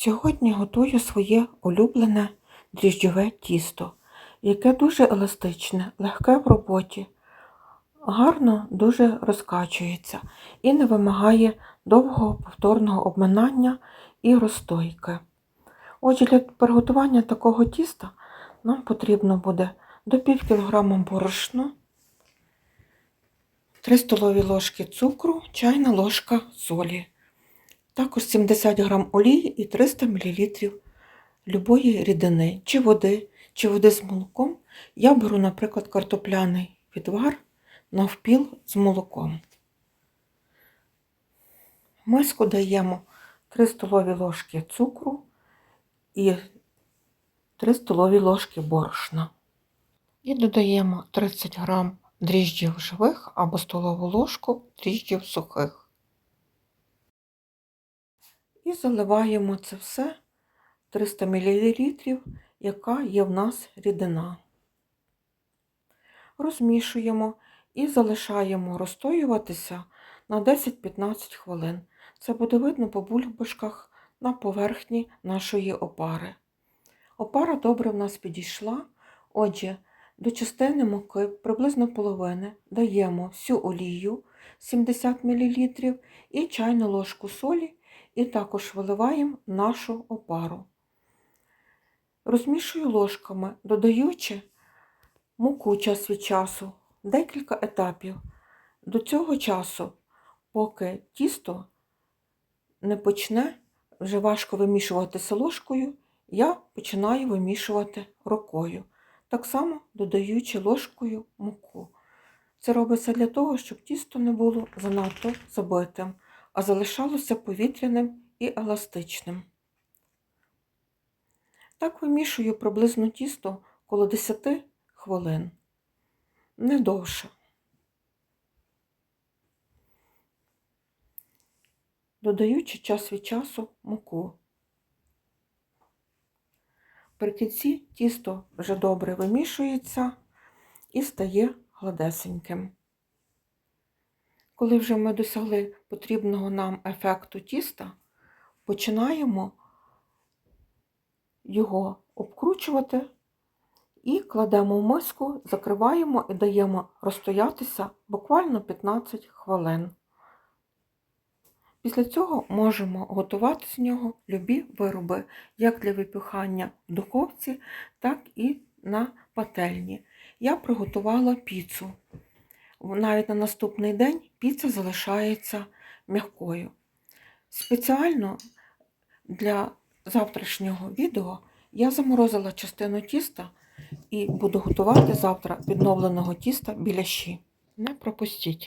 Сьогодні готую своє улюблене дріжджове тісто, яке дуже еластичне, легке в роботі, гарно дуже розкачується і не вимагає довгого повторного обминання і розстойки. Отже, для приготування такого тіста нам потрібно буде до пів кілограма борошна, 3 столові ложки цукру, чайна ложка солі. Також 70 г олії і 300 мл любої рідини, чи води, чи води з молоком. Я беру, наприклад, картопляний відвар навпіл з молоком. В миску даємо 3 столові ложки цукру і 3 столові ложки борошна. І додаємо 30 г дріжджів живих або столову ложку дріжджів сухих. І заливаємо це все 300 мл, яка є в нас рідина. Розмішуємо і залишаємо розстоюватися на 10-15 хвилин. Це буде видно по бульбашках на поверхні нашої опари. Опара добре в нас підійшла. Отже, до частини муки приблизно половини даємо всю олію 70 мл і чайну ложку солі і також виливаємо нашу опару. Розмішую ложками, додаючи муку час від часу, декілька етапів. До цього часу, поки тісто не почне вже важко вимішуватися ложкою, я починаю вимішувати рукою. Так само додаючи ложкою муку. Це робиться для того, щоб тісто не було занадто забитим а залишалося повітряним і еластичним. Так вимішую приблизно тісто коло 10 хвилин, не довше. Додаючи час від часу муку. При кінці тісто вже добре вимішується і стає гладесеньким. Коли вже ми досягли потрібного нам ефекту тіста, починаємо його обкручувати і кладемо в миску, закриваємо і даємо розстоятися буквально 15 хвилин. Після цього можемо готувати з нього любі вироби, як для випікання в духовці, так і на пательні. Я приготувала піцу навіть на наступний день піца залишається м'якою. Спеціально для завтрашнього відео я заморозила частину тіста і буду готувати завтра відновленого тіста біляші. Не пропустіть!